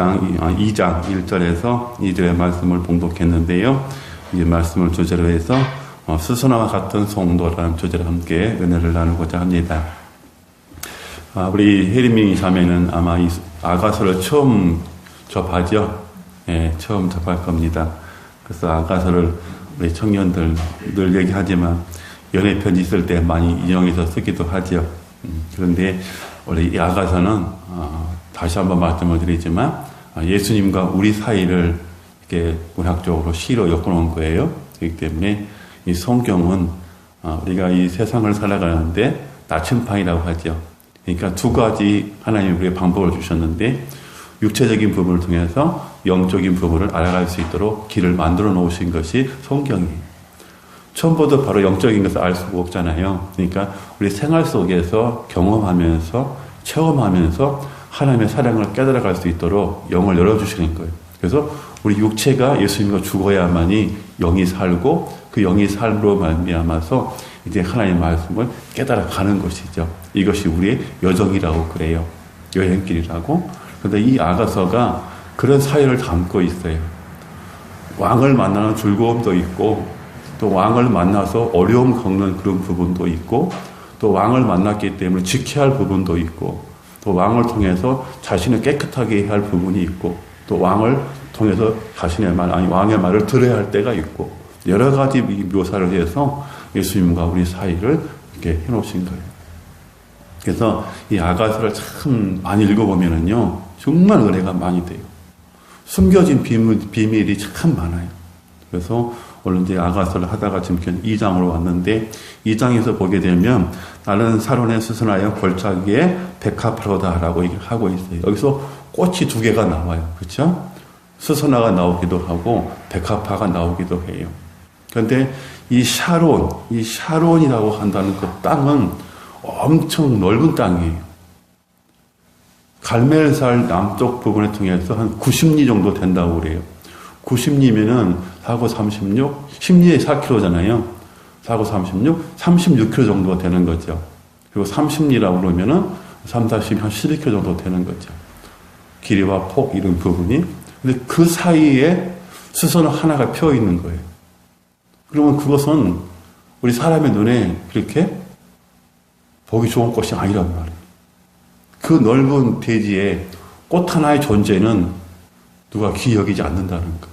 1장, 2장 1절에서 2절의 말씀을 봉독했는데요. 이 말씀을 주제로 해서 어, 수선화와 같은 송도라는 주제로 함께 은혜를 나누고자 합니다. 아, 우리 혜리밍 자매는 아마 이 아가서를 처음 접하죠. 예, 처음 접할 겁니다. 그래서 아가서를 우리 청년들 늘 얘기하지만 연애 편지 쓸 때 많이 인용해서 쓰기도 하죠. 음, 그런데 원래 이 아가서는 어, 다시 한번 말씀을 드리지만 아, 예수님과 우리 사이를 이렇게 문학적으로 시로 엮어놓은 거예요. 그렇기 때문에 이 성경은 어, 우리가 이 세상을 살아가는데 나침판이라고 하죠. 그러니까 두 가지 하나님이 우리에게 방법을 주셨는데 육체적인 부분을 통해서 영적인 부분을 알아갈 수 있도록 길을 만들어 놓으신 것이 성경이에요. 처음부터 바로 영적인 것을 알 수가 없잖아요. 그러니까 우리 생활 속에서 경험하면서 체험하면서 하나님의 사랑을 깨달아갈 수 있도록 영을 열어주시는 거예요. 그래서 우리 육체가 예수님과 죽어야만이 영이 살고 그 영이 삶으로 말미암아서 이제 하나님의 말씀을 깨달아가는 것이죠. 이것이 우리의 여정이라고 그래요. 여행길이라고. 그런데 이 아가서가 그런 사연을 담고 있어요. 왕을 만나는 즐거움도 있고 또 왕을 만나서 어려움 겪는 그런 부분도 있고 또 왕을 만났기 때문에 지켜야 할 부분도 있고 또 왕을 통해서 자신을 깨끗하게 해야 할 부분이 있고 또 왕을 통해서 자신의 말 아니 왕의 말을 들어야 할 때가 있고 여러 가지 묘사를 해서 예수님과 우리 사이를 이렇게 해놓으신 거예요. 그래서 이 아가서를 참 많이 읽어보면은요 정말 은혜가 많이 돼요. 숨겨진 비밀, 비밀이 참 많아요. 그래서 오늘 이제 아가서를 하다가 지금 2장으로 왔는데 2장에서 보게 되면 나는 사론의 수선하여 골짜기에 백합화로다라고 하고 있어요. 여기서 꽃이 두 개가 나와요. 그렇죠? 수선화가 나오기도 하고 백합화가 나오기도 해요. 그런데 이 샤론, 이 샤론이라고 한다는 그 땅은 엄청 넓은 땅이에요. 갈멜살 남쪽 부분을 통해서 한 90리 정도 된다고 그래요. 90리면은 4고 36, 10리에 4km잖아요. 4고 36, 36km 정도 되는 거죠. 그리고 30리라고 그러면은 3, 40, 한 12km 정도 되는 거죠. 길이와 폭 이런 부분이. 근데 그 사이에 수선 하나가 펴 있는 거예요. 그러면 그것은 우리 사람의 눈에 그렇게 보기 좋은 꽃이 아니란 말이에요. 그 넓은 대지에 꽃 하나의 존재는 누가 귀 여기지 않는다는 거.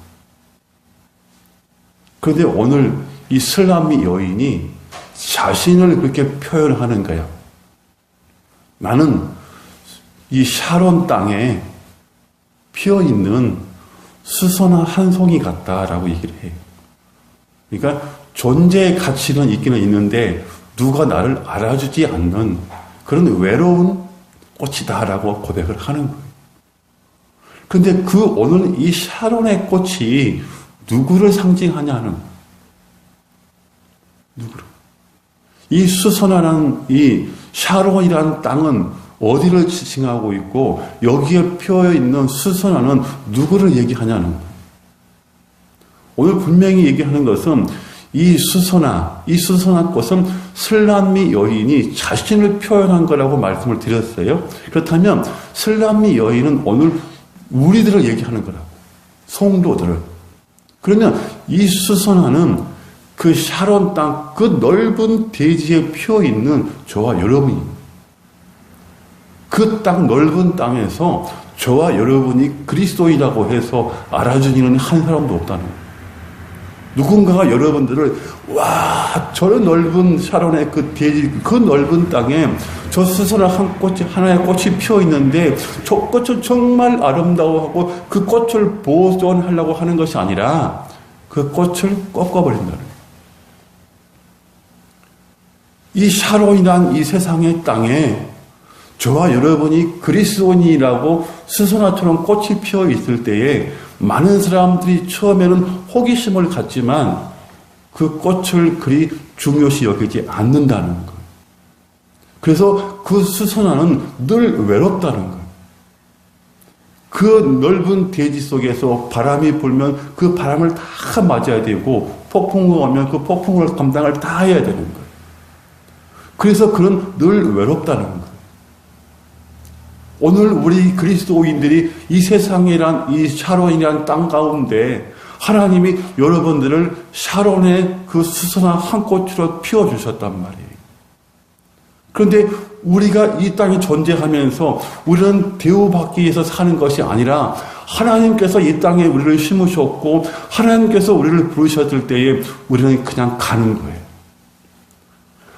그런데 오늘 이 슬람미 여인이 자신을 그렇게 표현하는 거야. 나는 이 샤론 땅에 피어 있는 수선화 한 송이 같다라고 얘기를 해요. 그러니까 존재의 가치는 있기는 있는데 누가 나를 알아주지 않는 그런 외로운 꽃이다라고 고백을 하는 거예요. 근데 그 오늘 이 샤론의 꽃이 누구를 상징하냐는 누구를 이 수선하는 이 샤론이라는 땅은 어디를 지칭하고 있고 여기에 피어 있는 수선화는 누구를 얘기하냐는 오늘 분명히 얘기하는 것은 이 수선화, 이 수선화 꽃은 슬람미 여인이 자신을 표현한 거라고 말씀을 드렸어요. 그렇다면 슬람미 여인은 오늘 우리들을 얘기하는 거라고. 성도들을. 그러면 이 수선화는 그 샤론 땅, 그 넓은 대지에 피어 있는 저와 여러분입니다. 그땅 넓은 땅에서 저와 여러분이 그리스도이라고 해서 알아주는 한 사람도 없다는 거예요. 누군가가 여러분들을 와 저런 넓은 샤론의 그 대지 그 넓은 땅에 저 스스로 한 꽃이 하나의 꽃이 피어 있는데 저 꽃은 정말 아름다워하고 그 꽃을 보존하려고 하는 것이 아니라 그 꽃을 꺾어버린다는 이 샤론이란 이 세상의 땅에 저와 여러분이 그리스도인이라고 스소나처럼 꽃이 피어 있을 때에 많은 사람들이 처음에는 호기심을 갖지만 그 꽃을 그리 중요시 여기지 않는다는 것. 그래서 그 수선화는 늘 외롭다는 것. 그 넓은 대지 속에서 바람이 불면 그 바람을 다 맞아야 되고 폭풍이 오면 그 폭풍을 감당을 다 해야 되는 거예요. 그래서 그는 늘 외롭다는 거예요. 오늘 우리 그리스도인들이 이 세상이란 이 샤론이란 땅 가운데 하나님이 여러분들을 샤론의 그 수선한 한 꽃으로 피워 주셨단 말이에요. 그런데 우리가 이 땅에 존재하면서 우리는 대우받기 위해서 사는 것이 아니라 하나님께서 이 땅에 우리를 심으셨고 하나님께서 우리를 부르셨을 때에 우리는 그냥 가는 거예요.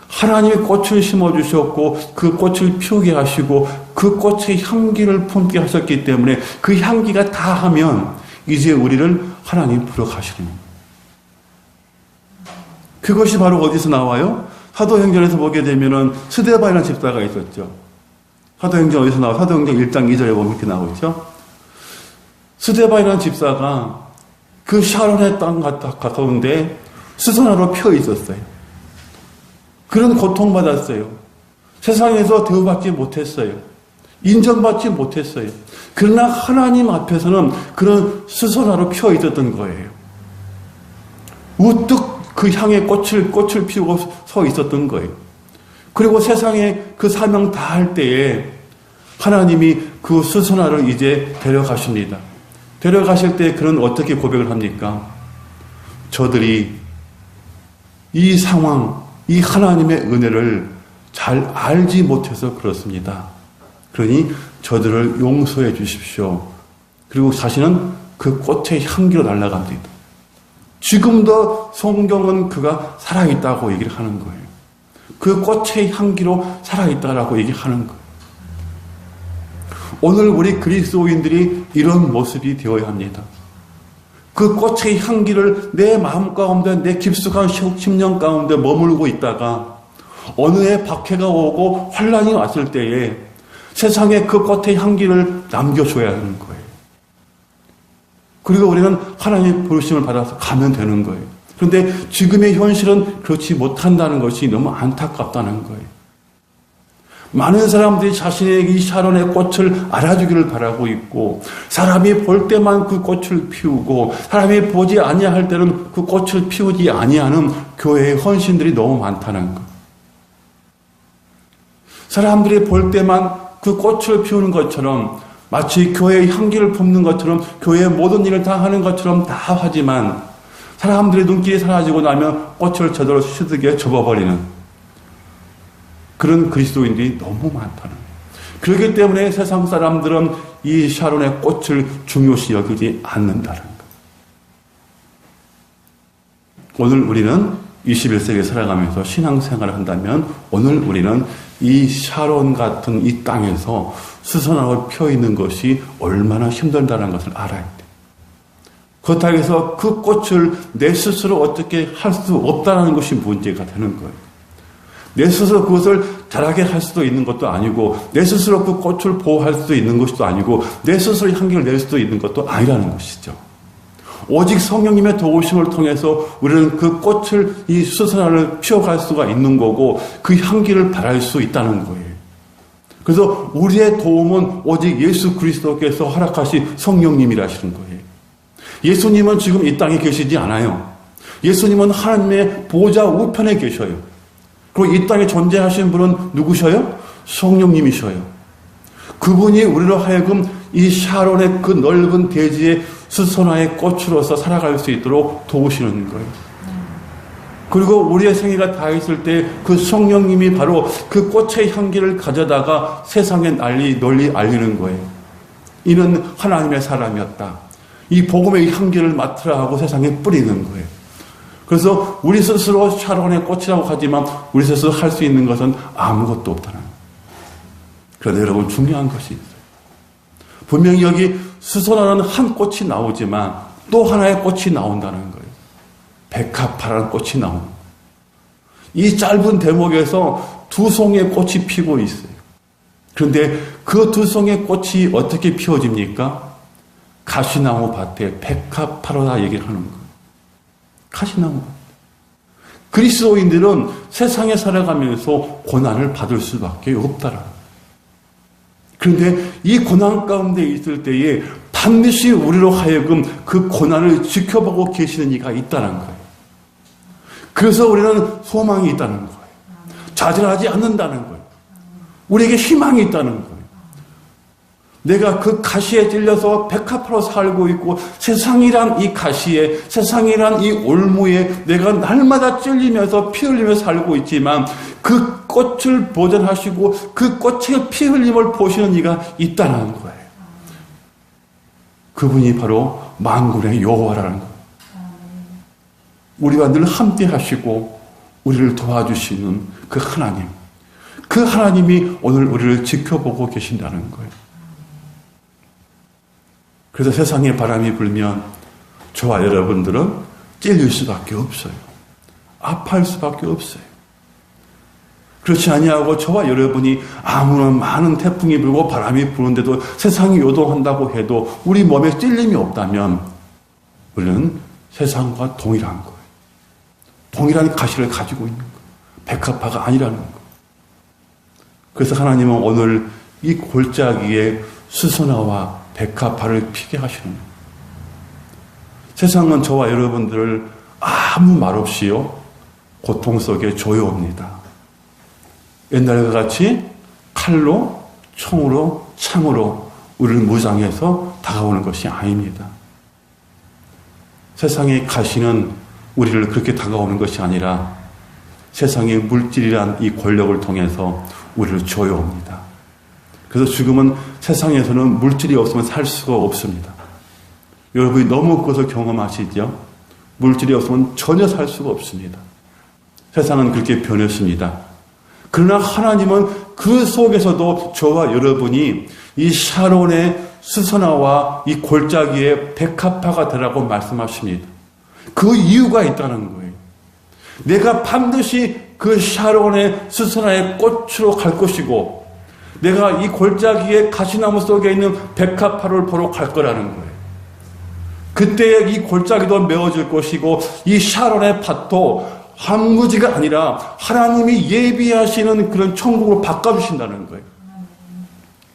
하나님이 꽃을 심어주셨고 그 꽃을 피우게 하시고 그 꽃의 향기를 품게 하셨기 때문에 그 향기가 다 하면 이제 우리를 하나님 부러 가시는 거예요. 그것이 바로 어디서 나와요? 사도행전에서 보게 되면은 스데바이라는 집사가 있었죠. 사도행전 어디서 나와? 사도행전 1장 2절에 보면 이렇게 나오죠. 스데바이라는 집사가 그 샤론의 땅 가까운데 수선화로 펴 있었어요. 그런 고통받았어요. 세상에서 대우받지 못했어요. 인정받지 못했어요. 그러나 하나님 앞에서는 그런 수선화로 펴 있었던 거예요. 우뚝 그 향에 꽃을, 꽃을 피우고 서 있었던 거예요. 그리고 세상에 그 사명 다 할 때에 하나님이 그 수선화를 이제 데려가십니다. 데려가실 때 그런 어떻게 고백을 합니까? 저들이 이 상황, 이 하나님의 은혜를 잘 알지 못해서 그렇습니다. 그러니 저들을 용서해 주십시오. 그리고 자신은 그 꽃의 향기로 날아갑니다. 지금도 성경은 그가 살아있다고 얘기를 하는 거예요. 그 꽃의 향기로 살아있다라고 얘기하는 거예요. 오늘 우리 그리스도인들이 이런 모습이 되어야 합니다. 그 꽃의 향기를 내 마음 가운데, 내 깊숙한 심령 가운데 머물고 있다가 어느 해 박해가 오고 환란이 왔을 때에 세상에 그 꽃의 향기를 남겨줘야 하는 거예요. 그리고 우리는 하나님의 부르심을 받아서 가면 되는 거예요. 그런데 지금의 현실은 그렇지 못한다는 것이 너무 안타깝다는 거예요. 많은 사람들이 자신의 이 샤론의 꽃을 알아주기를 바라고 있고 사람이 볼 때만 그 꽃을 피우고 사람이 보지 아니할 때는 그 꽃을 피우지 아니하는 교회의 헌신들이 너무 많다는 것. 사람들이 볼 때만 그 꽃을 피우는 것처럼 마치 교회의 향기를 품는 것처럼 교회의 모든 일을 다 하는 것처럼 다 하지만 사람들의 눈길이 사라지고 나면 꽃을 저절로 시드게 접어버리는 그런 그리스도인들이 너무 많다는 거예요. 그렇기 때문에 세상 사람들은 이 샤론의 꽃을 중요시 여기지 않는다는 거예요. 오늘 우리는 21세기에 살아가면서 신앙생활을 한다면 오늘 우리는 이 샤론 같은 이 땅에서 수선하고 펴 있는 것이 얼마나 힘들다는 것을 알아야 돼. 그렇다고 해서 그 꽃을 내 스스로 어떻게 할 수 없다는 것이 문제가 되는 거예요. 내 스스로 그것을 잘하게 할 수도 있는 것도 아니고, 내 스스로 그 꽃을 보호할 수도 있는 것도 아니고, 내 스스로 향기를 낼 수도 있는 것도 아니라는 것이죠. 오직 성령님의 도우심을 통해서 우리는 그 꽃을 이 수선화를 피워갈 수가 있는 거고 그 향기를 발할 수 있다는 거예요. 그래서 우리의 도움은 오직 예수 그리스도께서 허락하신 성령님이라시는 거예요. 예수님은 지금 이 땅에 계시지 않아요. 예수님은 하나님의 보좌 우편에 계셔요. 그리고 이 땅에 존재하신 분은 누구셔요? 성령님이셔요. 그분이 우리로 하여금 이 샤론의 그 넓은 대지에 수선화의 꽃으로서 살아갈 수 있도록 도우시는 거예요. 그리고 우리의 생애가 다 있을 때 그 성령님이 바로 그 꽃의 향기를 가져다가 세상에 널리, 널리 알리는 거예요. 이는 하나님의 사람이었다. 이 복음의 향기를 맡으라 하고 세상에 뿌리는 거예요. 그래서 우리 스스로 샤론의 꽃이라고 하지만 우리 스스로 할 수 있는 것은 아무것도 없다는 거예요. 그런데 여러분 중요한 것이 있어요. 분명히 여기 수선화는 한 꽃이 나오지만 또 하나의 꽃이 나온다는 거예요. 백합파란 꽃이 나오는 거예요. 이 짧은 대목에서 두 송의 꽃이 피고 있어요. 그런데 그 두 송의 꽃이 어떻게 피워집니까? 가시나무 밭에 백합파로다 얘기를 하는 거예요. 가시나무 그리스도인들은 세상에 살아가면서 고난을 받을 수밖에 없다라. 그런데 이 고난 가운데 있을 때에 반드시 우리로 하여금 그 고난을 지켜보고 계시는 이가 있다는 거예요. 그래서 우리는 소망이 있다는 거예요. 좌절하지 않는다는 거예요. 우리에게 희망이 있다는 거예요. 내가 그 가시에 찔려서 백합화로 살고 있고 세상이란 이 가시에 세상이란 이 올무에 내가 날마다 찔리면서 피 흘리며 살고 있지만 그 꽃을 보존하시고 그 꽃에 피 흘림을 보시는 이가 있다는 거예요. 그분이 바로 만군의 여호와라는 거예요. 우리와 늘 함께 하시고 우리를 도와주시는 그 하나님. 그 하나님이 오늘 우리를 지켜보고 계신다는 거예요. 그래서 세상에 바람이 불면 저와 여러분들은 찔릴 수밖에 없어요. 아파할 수밖에 없어요. 그렇지 아니하고 저와 여러분이 아무런 많은 태풍이 불고 바람이 부는데도 세상이 요동한다고 해도 우리 몸에 찔림이 없다면 우리는 세상과 동일한 거예요. 동일한 가시를 가지고 있는 거예요. 백합화가 아니라는 거예요. 그래서 하나님은 오늘 이 골짜기에 수선화와 백합화를 피게 하시는. 세상은 저와 여러분들을 아무 말 없이요 고통 속에 조여옵니다. 옛날과 같이 칼로, 총으로, 창으로 우리를 무장해서 다가오는 것이 아닙니다. 세상의 가시는 우리를 그렇게 다가오는 것이 아니라 세상의 물질이란 이 권력을 통해서 우리를 조여옵니다. 그래서 지금은 세상에서는 물질이 없으면 살 수가 없습니다. 여러분이 너무 그것을 경험하시죠? 물질이 없으면 전혀 살 수가 없습니다. 세상은 그렇게 변했습니다. 그러나 하나님은 그 속에서도 저와 여러분이 이 샤론의 수선화와 이 골짜기의 백합화가 되라고 말씀하십니다. 그 이유가 있다는 거예요. 내가 반드시 그 샤론의 수선화의 꽃으로 갈 것이고, 내가 이 골짜기의 가시나무 속에 있는 백합화를 보러 갈 거라는 거예요. 그때 이 골짜기도 메워질 것이고, 이 샤론의 밭도 황무지가 아니라 하나님이 예비하시는 그런 천국으로 바꿔주신다는 거예요.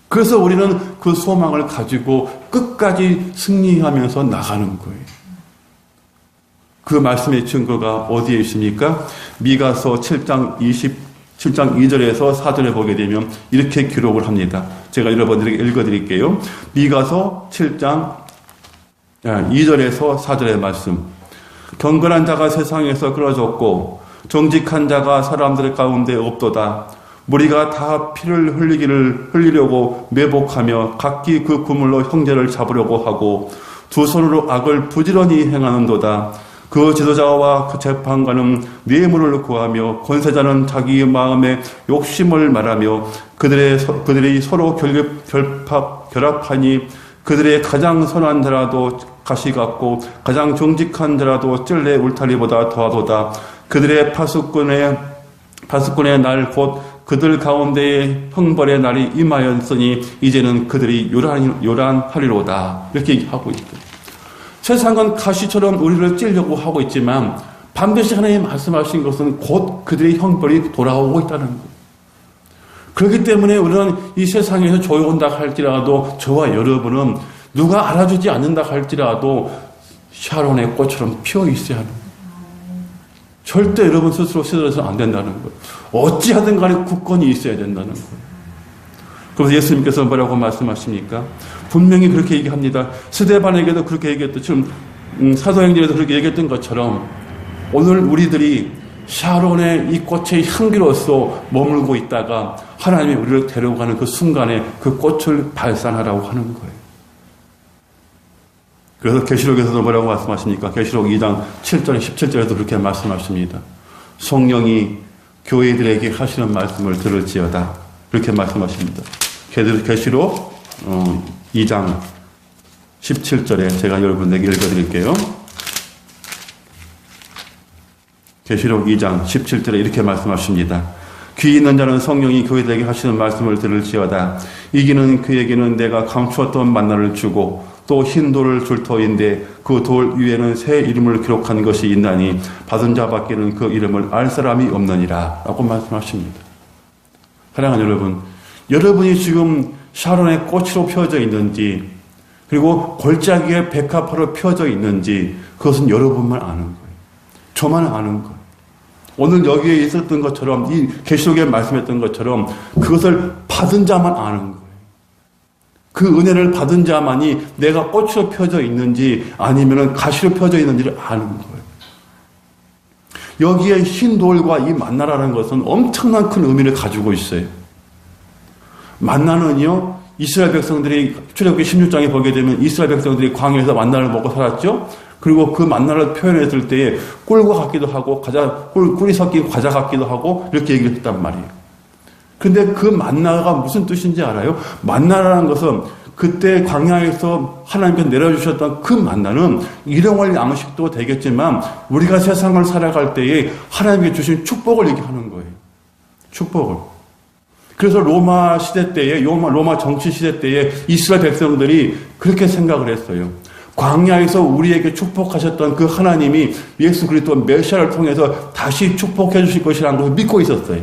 그래서 우리는 그 소망을 가지고 끝까지 승리하면서 나가는 거예요. 그 말씀의 증거가 어디에 있습니까? 미가서 7장 27장 2절에서 4절에 보게 되면 이렇게 기록을 합니다. 제가 여러분들에게 읽어드릴게요. 미가서 7장 2절에서 4절의 말씀. 경건한 자가 세상에서 끊어졌고 정직한 자가 사람들 가운데 없도다. 무리가 다 피를 흘리기를 흘리려고 매복하며 각기 그 구물로 형제를 잡으려고 하고 두 손으로 악을 부지런히 행하는도다. 그 지도자와 그 재판관은 뇌물을 구하며 권세자는 자기 마음의 욕심을 말하며 그들의 그들이 서로 결, 결합 결합하니 그들의 가장 선한 자라도 가시 같고 가장 정직한 자라도 찔레 울타리보다 더하도다. 그들의 파수꾼의 파수꾼의 날 곧 그들 가운데에 형벌의 날이 임하였으니 이제는 그들이 요란 요란하리로다. 이렇게 하고 있다. 세상은 가시처럼 우리를 찔려고 하고 있지만 반드시 하나님 말씀하신 것은 곧 그들의 형벌이 돌아오고 있다는 것. 그렇기 때문에 우리는 이 세상에서 조용한다 할지라도 저와 여러분은 누가 알아주지 않는다 할지라도 샤론의 꽃처럼 피어 있어야 하는. 절대 여러분 스스로 쓰러져서 안 된다는 거예요. 어찌하든 간에 굳건히 있어야 된다는 거예요. 그래서 예수님께서 뭐라고 말씀하십니까? 분명히 그렇게 얘기합니다. 스데반에게도 그렇게 얘기했던, 지금 음, 사도행전에도 그렇게 얘기했던 것처럼 오늘 우리들이 샤론의 이 꽃의 향기로서 머물고 있다가 하나님이 우리를 데려가는 그 순간에 그 꽃을 발산하라고 하는 거예요. 그래서 계시록에서도 뭐라고 말씀하십니까? 계시록 2장 7절 17절에도 그렇게 말씀하십니다. 성령이 교회들에게 하시는 말씀을 들을지어다. 그렇게 말씀하십니다. 계시록 2장 어, 17절에 제가 여러분에게 읽어드릴게요. 계시록 2장 17절에 이렇게 말씀하십니다. 귀 있는 자는 성령이 교회들에게 하시는 말씀을 들을지어다. 이기는 그에게는 내가 감추었던 만나를 주고 또 흰 돌을 줄 터인데 그 돌 위에는 새 이름을 기록한 것이 있나니 받은 자밖에는 그 이름을 알 사람이 없느니라 라고 말씀하십니다. 사랑하는 여러분, 여러분이 지금 샤론의 꽃으로 펴져 있는지 그리고 골짜기에 백합화로 펴져 있는지 그것은 여러분만 아는 거예요. 저만 아는 거예요. 오늘 여기에 있었던 것처럼 이 계시록에 말씀했던 것처럼 그것을 받은 자만 아는 거예요. 그 은혜를 받은 자만이 내가 꽃으로 펴져 있는지 아니면 가시로 펴져 있는지를 아는 거예요. 여기에 흰 돌과 이 만나라는 것은 엄청난 큰 의미를 가지고 있어요. 만나는요, 이스라엘 백성들이 출애굽기 16장에 보게 되면 이스라엘 백성들이 광야에서 만나를 먹고 살았죠. 그리고 그 만나를 표현했을 때에 꿀과 같기도 하고 과자 꿀, 꿀이 섞인 과자 같기도 하고 이렇게 얘기를 했단 말이에요. 근데 그 만나가 무슨 뜻인지 알아요? 만나라는 것은 그때 광야에서 하나님께서 내려주셨던 그 만나는 일용할 양식도 되겠지만 우리가 세상을 살아갈 때에 하나님께 주신 축복을 얘기하는 거예요. 축복을. 그래서 로마 시대 때에 로마, 로마 정치 시대 때에 이스라엘 백성들이 그렇게 생각을 했어요. 광야에서 우리에게 축복하셨던 그 하나님이 예수 그리스도 메시아를 통해서 다시 축복해 주실 것이라는 것을 믿고 있었어요.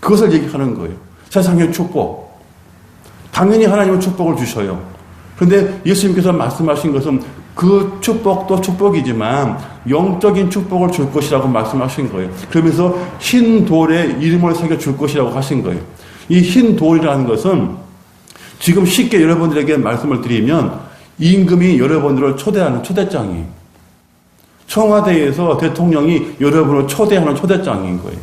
그것을 얘기하는 거예요. 세상의 축복. 당연히 하나님은 축복을 주셔요. 그런데 예수님께서 말씀하신 것은 그 축복도 축복이지만 영적인 축복을 줄 것이라고 말씀하신 거예요. 그러면서 흰 돌에 이름을 새겨 줄 것이라고 하신 거예요. 이 흰 돌이라는 것은 지금 쉽게 여러분들에게 말씀을 드리면 임금이 여러분들을 초대하는 초대장이에요. 청와대에서 대통령이 여러분을 초대하는 초대장인 거예요.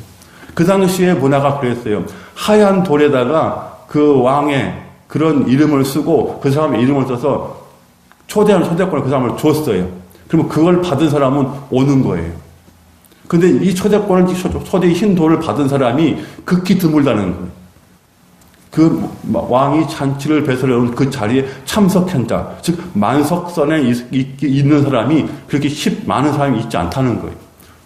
그 당시에 문화가 그랬어요. 하얀 돌에다가 그 왕의 그런 이름을 쓰고 그 사람의 이름을 써서 초대하는 초대권을 그 사람을 줬어요. 그러면 그걸 받은 사람은 오는 거예요. 근데 이 초대권을, 초대의 흰 돌을 받은 사람이 극히 드물다는 거예요. 그 왕이 잔치를 배설해온 그 자리에 참석한 자, 즉 만석선에 있는 사람이 그렇게 쉽 많은 사람이 있지 않다는 거예요.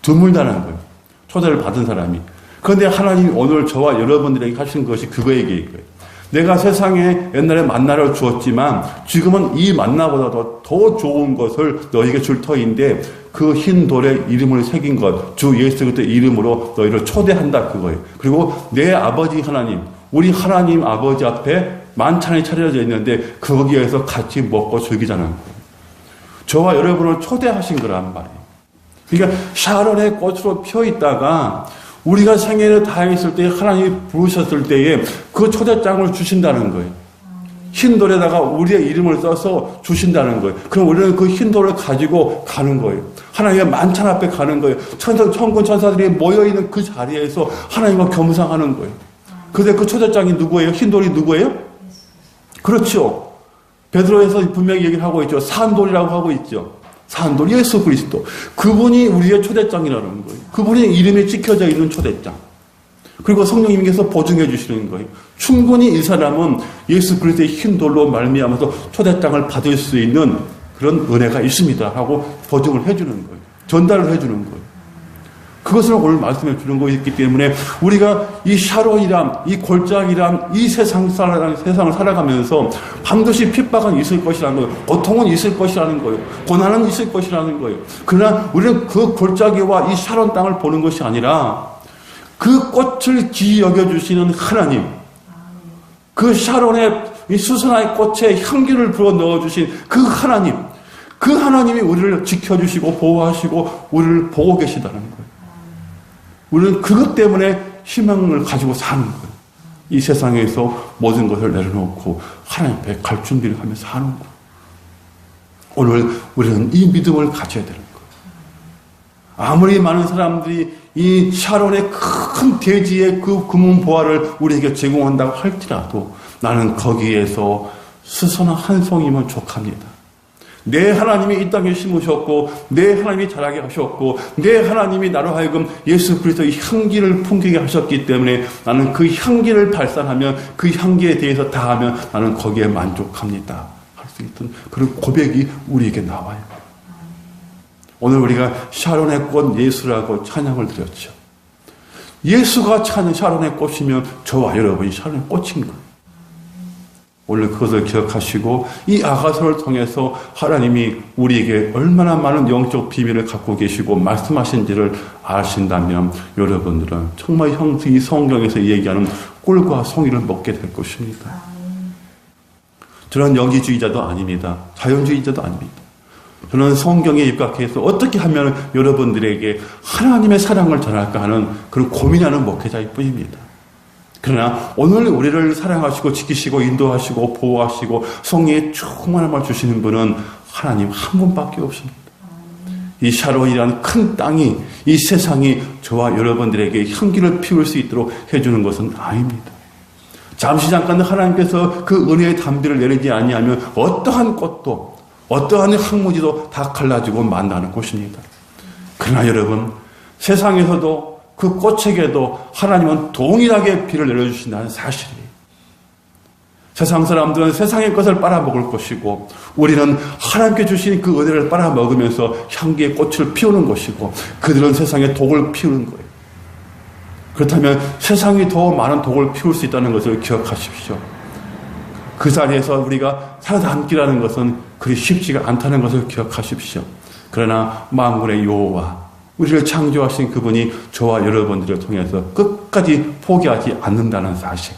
드물다는 거예요. 초대를 받은 사람이. 그런데 하나님이 오늘 저와 여러분들에게 하신 것이 그거 얘기일 거예요. 내가 세상에 옛날에 만나를 주었지만 지금은 이 만나보다도 더 좋은 것을 너에게 줄 터인데 그 흰 돌에 이름을 새긴 것, 주 예수 그리스도 이름으로 너희를 초대한다 그거예요. 그리고 내 아버지 하나님, 우리 하나님 아버지 앞에 만찬이 차려져 있는데 거기에서 같이 먹고 즐기자는 거예요. 저와 여러분을 초대하신 거란 말이에요. 그러니까 샤론의 꽃으로 펴 있다가 우리가 생애를 다했을 때 하나님이 부르셨을 때에 그 초대장을 주신다는 거예요. 흰 돌에다가 우리의 이름을 써서 주신다는 거예요. 그럼 우리는 그 흰 돌을 가지고 가는 거예요. 하나님의 만찬 앞에 가는 거예요. 천사, 천군 천사들이 모여있는 그 자리에서 하나님과 겸상하는 거예요. 근데 그 초대장이 누구예요? 흰 돌이 누구예요? 그렇죠. 베드로에서 분명히 얘기를 하고 있죠. 산돌이라고 하고 있죠. 산돌 예수 그리스도. 그분이 우리의 초대장이라는 거예요. 그분이 이름이 찍혀져 있는 초대장. 그리고 성령님께서 보증해 주시는 거예요. 충분히 이 사람은 예수 그리스도의 흰 돌로 말미암아서 초대장을 받을 수 있는 그런 은혜가 있습니다. 하고 보증을 해주는 거예요. 전달을 해주는 거예요. 그것을 오늘 말씀해 주는 것이기 때문에 우리가 이 샤론이란, 이 골짜기란, 이 세상 살아, 세상을 살아가면서 반드시 핍박은 있을 것이라는 거예요. 고통은 있을 것이라는 거예요. 고난은 있을 것이라는 거예요. 그러나 우리는 그 골짜기와 이 샤론 땅을 보는 것이 아니라 그 꽃을 기이 여겨주시는 하나님, 그 샤론의 이 수선화의 꽃에 향기를 불어 넣어주신 그 하나님, 그 하나님이 우리를 지켜주시고 보호하시고 우리를 보고 계시다는 거예요. 우리는 그것 때문에 희망을 가지고 사는 거예요. 이 세상에서 모든 것을 내려놓고 하나님 앞에 갈 준비를 하며 사는 거예요. 오늘 우리는 이 믿음을 가져야 되는 거예요. 아무리 많은 사람들이 이 샤론의 큰 대지의 그 금은 보화를 우리에게 제공한다고 할지라도 나는 거기에서 스서나 한 송이면 족합니다. 내 하나님이 이 땅에 심으셨고 내 하나님이 자라게 하셨고 내 하나님이 나로 하여금 예수 그리스도의 향기를 풍기게 하셨기 때문에 나는 그 향기를 발산하면 그 향기에 대해서 다하면 나는 거기에 만족합니다. 할 수 있던 그런 고백이 우리에게 나와요. 오늘 우리가 샤론의 꽃 예수라고 찬양을 드렸죠. 예수가 찾는 샤론의 꽃이면 저와 여러분이 샤론의 꽃인 거예요. 오늘 그것을 기억하시고 이 아가서를 통해서 하나님이 우리에게 얼마나 많은 영적 비밀을 갖고 계시고 말씀하신지를 아신다면 여러분들은 정말 형이 성경에서 얘기하는 꿀과 송이를 먹게 될 것입니다. 저는 영기주의자도 아닙니다. 자연주의자도 아닙니다. 저는 성경에 입각해서 어떻게 하면 여러분들에게 하나님의 사랑을 전할까 하는 그런 고민하는 목회자일 뿐입니다. 그러나 오늘 우리를 사랑하시고 지키시고 인도하시고 보호하시고 성령의 충만함을 주시는 분은 하나님 한 분밖에 없습니다. 이 샤론이라는 큰 땅이 이 세상이 저와 여러분들에게 향기를 피울 수 있도록 해주는 것은 아닙니다. 잠시 잠깐 하나님께서 그 은혜의 담비를 내리지 아니하면 어떠한 꽃도 어떠한 항무지도 다 갈라지고 만나는 곳입니다. 그러나 여러분 세상에서도 그 꽃에게도 하나님은 동일하게 비를 내려주신다는 사실이에요. 세상 사람들은 세상의 것을 빨아먹을 것이고 우리는 하나님께 주신 그 은혜를 빨아먹으면서 향기의 꽃을 피우는 것이고 그들은 세상에 독을 피우는 거예요. 그렇다면 세상이 더 많은 독을 피울 수 있다는 것을 기억하십시오. 그 자리에서 우리가 살아남기라는 것은 그리 쉽지가 않다는 것을 기억하십시오. 그러나 만군의 여호와 우리를 창조하신 그분이 저와 여러분들을 통해서 끝까지 포기하지 않는다는 사실.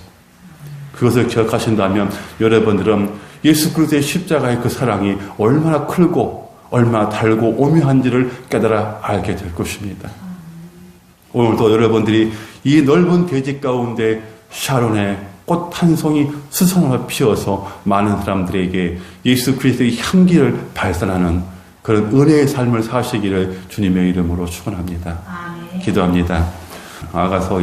그것을 기억하신다면 여러분들은 예수 그리스도의 십자가의 그 사랑이 얼마나 크고 얼마나 달고 오묘한지를 깨달아 알게 될 것입니다. 오늘도 여러분들이 이 넓은 대지 가운데 샤론의 꽃 한 송이 수선을 피워서 많은 사람들에게 예수 그리스도의 향기를 발산하는 그런 은혜의 삶을 사시기를 주님의 이름으로 축원합니다. 기도합니다. 아가서